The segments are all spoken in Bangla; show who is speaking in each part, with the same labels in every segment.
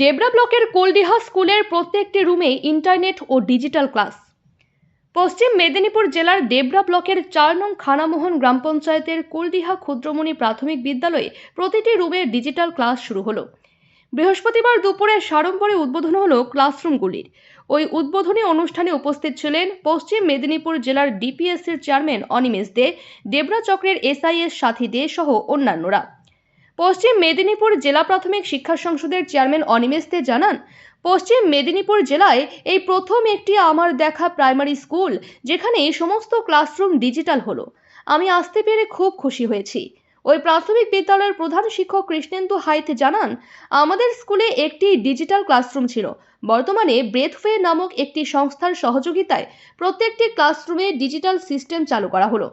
Speaker 1: ডেবরা ব্লকের কোলডিহা স্কুলের প্রত্যেকটি রুমে ইন্টারনেট ও ডিজিটাল ক্লাস। পশ্চিম মেদিনীপুর জেলার ডেবরা ব্লকের চার নং খানামোহন গ্রাম পঞ্চায়েতের কুলডিহা ক্ষুদ্রমণি প্রাথমিক বিদ্যালয়ে প্রতিটি রুমে ডিজিটাল ক্লাস শুরু হলো। বৃহস্পতিবার দুপুরে সাড়ম্বরে উদ্বোধন হলো ক্লাসরুমগুলির। ওই উদ্বোধনী অনুষ্ঠানে উপস্থিত ছিলেন পশ্চিম মেদিনীপুর জেলার ডিপিএসসির চেয়ারম্যান অনিমেষ দে, ডেবরা চক্রের এসআইএস সাথী দে সহ অন্যান্যরা। পশ্চিম মেদিনীপুর জেলা প্রাথমিক শিক্ষা সংসদের চেয়ারম্যান অনিমেষ দে জানান, পশ্চিম মেদিনীপুর জেলায় এই প্রথম একটি আমার দেখা প্রাইমারি স্কুল, যেখানে সমস্ত ক্লাসরুম ডিজিটাল হলো। আমি আসতে পেরে খুব খুশি হয়েছি। ওই প্রাথমিক বিদ্যালয়ের প্রধান শিক্ষক কৃষ্ণেন্দু হাইত জানান, আমাদের স্কুলে একটি ডিজিটাল ক্লাসরুম ছিল। বর্তমানে ব্রেথওয়ে নামক একটি সংস্থার সহযোগিতায় প্রত্যেকটি ক্লাসরুমে ডিজিটাল সিস্টেম চালু করা হলো।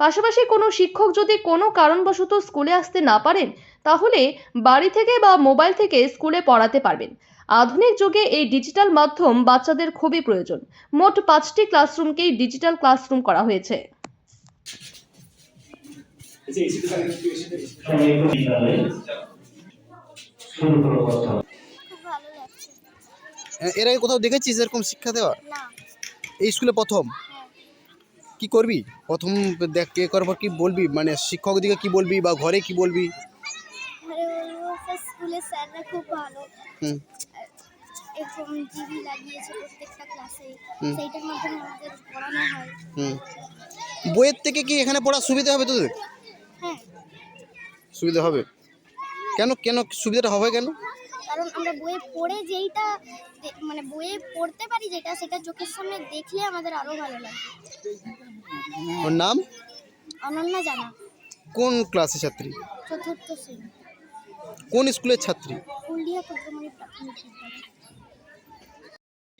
Speaker 1: পাশাপাশি কোনো শিক্ষক যদি কোনো কারণবশত স্কুলে আসতে না পারেন তাহলে বাড়ি থেকে বা মোবাইল থেকে স্কুলে পড়াতে পারবেন। আধুনিক যুগে এই ডিজিটাল মাধ্যম বাচ্চাদের খুবই প্রয়োজন। মোট পাঁচটি ক্লাসরুমকেই ডিজিটাল ক্লাসরুম করা হয়েছে।
Speaker 2: এর আগে কোথাও দেখেছিস এরকম শিক্ষা দেওয়া?
Speaker 3: না।
Speaker 2: এই স্কুলে প্রথম? কি করবি? প্রথম দেখ কে করার পর কি বলবি? মানে শিক্ষক দিকে কি বলবি বা ঘরে কি বলবি?
Speaker 3: ঘরে বলব স্যার স্কুলের স্যাররা খুব ভালো।
Speaker 2: হুম।
Speaker 3: এরকম জিবি লাগিয়েছে প্রত্যেকটা ক্লাসে
Speaker 2: হুম।
Speaker 3: সেইটার মাধ্যমে আমাদের পড়ানো হয়।
Speaker 2: হুম। বইয়ের থেকে কি এখানে পড়ার সুবিধা হবে তোদের?
Speaker 3: হ্যাঁ।
Speaker 2: সুবিধা হবে? কেন কেন সুবিধাটা হবে কেন?
Speaker 3: কারণ আমরা বইয়ে পড়ে যেইটা মানে বইয়ে পড়তে পারি যেটা সেটা চোখের সামনে দেখলে আমাদের আরও ভালো লাগে।
Speaker 2: ওর নাম?
Speaker 3: অনন্যা জানা।
Speaker 2: কোন ক্লাসের ছাত্রী?
Speaker 3: চতুর্থ শ্রেণি।
Speaker 2: কোন স্কুলের ছাত্রী?
Speaker 3: ক্ষুদ্রমণি প্রাথমিক বিদ্যালয়।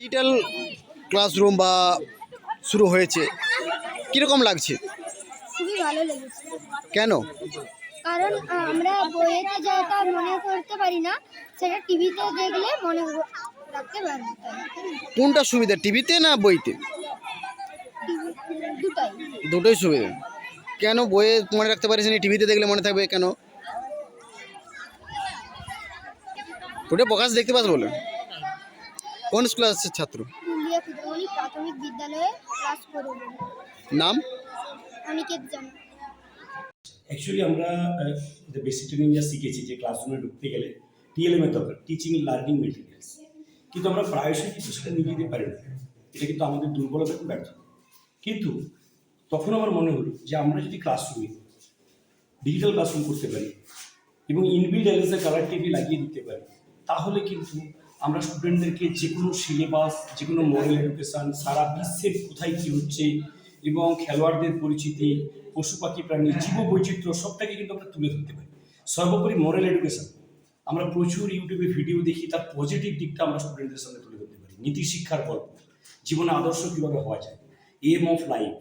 Speaker 2: ডিজিটাল ক্লাসরুম বা শুরু হয়েছে কীরকম লাগছে?
Speaker 3: খুবই ভালো লেগেছে।
Speaker 2: কেন?
Speaker 3: কারণ আমরা বইয়েতে যেটা মনে করতে পারি না সেটা টিভিতে দেখলে মনে রাখতে তাই।
Speaker 2: কোনটা সুবিধা টিভিতে না বইতে?
Speaker 3: দুটাই।
Speaker 2: দুটোই সুবিধা। কেন বইয়ে মনে রাখতে পারিস না টিভিতে দেখলে মনে থাকবে কেন? ওটা প্রকাশ দেখতে পাস বলে। কোন ক্লাসের ছাত্র?
Speaker 3: প্রাথমিক বিদ্যালয়ে ক্লাস করব
Speaker 2: নাম?
Speaker 3: অনিকেত জানা।
Speaker 4: অ্যাকচুয়ালি আমরা যে বেসিক ট্রেনিং যা শিখেছি যে ক্লাসরুমে ঢুকতে গেলে টিএলএম এর দরকার টিচিং লার্নিং মেটেরিয়ালস কিন্তু আমরা প্রায়শই কিন্তু সেটা নিয়ে যেতে পারি না। এটা কিন্তু আমাদের দুর্বলতা এবং ব্যর্থ। কিন্তু তখন আমার মনে হলো যে আমরা যদি ক্লাসরুমে ডিজিটাল ক্লাসরুম করতে পারি এবং ইনবিল্ড এলএসএ কালার টিভি লাগিয়ে দিতে পারি, তাহলে কিন্তু আমরা স্টুডেন্টদেরকে যে কোনো সিলেবাস যে কোনো মডেল এডুকেশান সারা বিশ্বের কোথায় কী হচ্ছে এবং খেলোয়াড়দের পরিচিতি পশু পাখি, প্রাণী, জীব বৈচিত্র্য সবটাকে কিন্তু আমরা তুলে ধরতে পারি। সর্বোপরি মরাল এডুকেশন আমরা প্রচুর ইউটিউবে ভিডিও দেখি, তার পজিটিভ দিকটা আমরা স্টুডেন্টদের সামনে তুলে ধরতে পারি। নীতি শিক্ষার গল্প। জীবনে আদর্শ কীভাবে হওয়া যায়? এম অফ লাইফ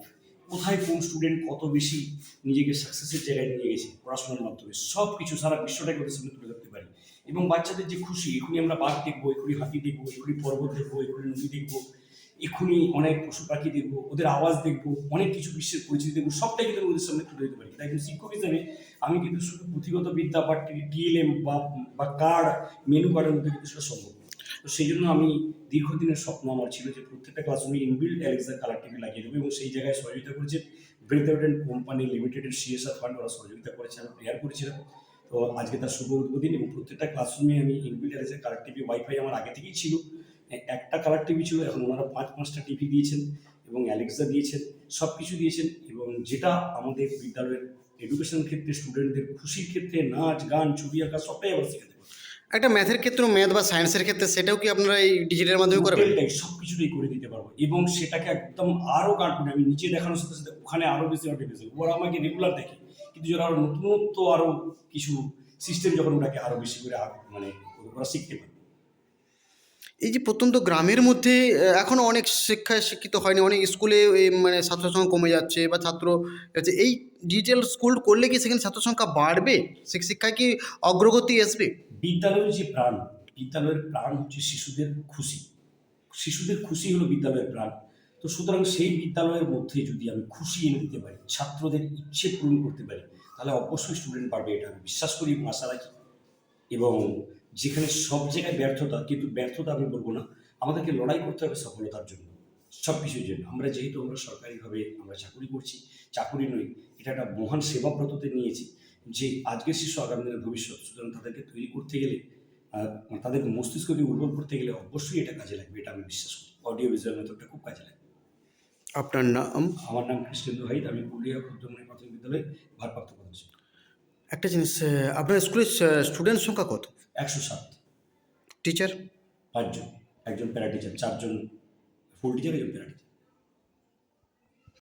Speaker 4: কোথায় কোন স্টুডেন্ট কত বেশি নিজেকে সাকসেসের জায়গায় নিয়ে গেছে? পড়াশোনার মাধ্যমে। সব কিছু সারা বিশ্বটাকে ওদের সামনে তুলে ধরতে পারি। এবং বাচ্চাদের যে খুশি, এখনই আমরা বাঘ দেখব, এখনই হাতি দেখব, এখনই পর্বত দেখব, এখনই নদী দেখব। এখনই অনেক পশু পাখি দেখব, ওদের আওয়াজ দেখব, অনেক কিছু বিশ্বের পরিচিতি দেখব, সবটাই কিন্তু ওদের সামনে তুলে দিতে পারি। তাই একজন শিক্ষক হিসাবে আমি কিন্তু শুধু পুঁথিগত বিদ্যা বা টিএলএম বা বা কার্ড মেনু কার্ডের মধ্যে কিন্তু সেটা সম্ভব তো সেই জন্য আমি দীর্ঘদিনের স্বপ্ন আমার ছিল যে প্রত্যেকটা ক্লাসরুমে ইনবিল্ড অ্যালেক্সা কালার টিভি লাগিয়ে দেবো এবং সেই জায়গায় সহযোগিতা করেছে ব্রেথ কোম্পানি লিমিটেডের সিএসআর ফান্ড ওরা সহযোগিতা করেছে, আমি প্রেয়ার করেছিলাম। তো আজকে তার শুভ উদ্বোধন এবং প্রত্যেকটা ক্লাসরুমে আমি inbuilt Alexa colour TV wifi আমার আগে থেকেই ছিল। একটা কালার টিভি ছিল এখন ওনারা পাঁচ পাঁচটা টিভি দিয়েছেন এবং অ্যালেক্সা দিয়েছেন সব কিছু দিয়েছেন এবং যেটা আমাদের বিদ্যালয়ের এডুকেশন ক্ষেত্রে স্টুডেন্টদের খুশির ক্ষেত্রে নাচ গান ছবি আঁকা সবটাই আবার শেখাতে পারে।
Speaker 2: একটা ম্যাথের ক্ষেত্রে ম্যাথ বা সায়েন্সের ক্ষেত্রে সেটাও কি আপনারা এই ডিজিটালের মাধ্যমে করবেন?
Speaker 4: সব কিছুটাই করে দিতে পারব এবং সেটাকে একদম আরও কার্টুন আমি নিচে দেখানোর সাথে সাথে ওখানে আরও বেশি বেশি ওরা আমাকে রেগুলার দেখে কিন্তু যারা আরও নতুনত্ব আরও কিছু সিস্টেম যখন ওটাকে আরও বেশি করে মানে ওরা শিখতে পারে।
Speaker 2: এই যে প্রত্যন্ত গ্রামের মধ্যে এখনও অনেক শিক্ষায় শিক্ষিত হয়নি, অনেক স্কুলে মানে ছাত্র সংখ্যা কমে যাচ্ছে বা ছাত্র যাচ্ছে। এই ডিজিটাল স্কুল করলে কি সেখানে ছাত্র সংখ্যা বাড়বে? শিক্ষায় কি অগ্রগতি আসবে?
Speaker 4: বিদ্যালয়ের যে প্রাণ, বিদ্যালয়ের প্রাণ হচ্ছে শিশুদের খুশি। শিশুদের খুশি হলো বিদ্যালয়ের প্রাণ। তো সুতরাং সেই বিদ্যালয়ের মধ্যে যদি আমি খুশি এনে দিতে পারি, ছাত্রদের ইচ্ছে পূরণ করতে পারি, তাহলে অবশ্যই স্টুডেন্ট পারবে এটা আমি বিশ্বাস করি এবং আশা রাখি। এবং যেখানে সব জায়গায় ব্যর্থতা কিন্তু ব্যর্থতা আমি বলব না। আমাদেরকে লড়াই করতে হবে সফলতার জন্য সব কিছুর জন্য। আমরা যেহেতু আমরা সরকারিভাবে আমরা চাকুরি করছি চাকুরি নই এটা একটা মহান সেবাব্রততে নিয়েছি যে আজকের শিশু আগামী দিনের ভবিষ্যৎ। সুতরাং তাদেরকে তৈরি করতে গেলে আহ, তাদের মস্তিষ্ককে উর্বর করতে গেলে অবশ্যই এটা কাজে লাগবে এটা আমি বিশ্বাস করি। অডিও ভিজুয়াল মেথডটা খুব কাজে লাগবে।
Speaker 2: আপনার নাম?
Speaker 4: আমার নাম কৃষ্ণেন্দু হাইত আমি পুরুলিয়া ক্ষুদ্রমণি প্রাথমিক বিদ্যালয়ে ভারপ্রাপ্ত প্রধান
Speaker 2: একটা জিনিস আপনার স্কুলের স্টুডেন্ট সংখ্যা কত?
Speaker 4: একশো সাত।
Speaker 2: টিচার
Speaker 4: পাঁচজন। একজন প্যারা টিচার চারজন ফুল টিচার একজন প্যারা টিচার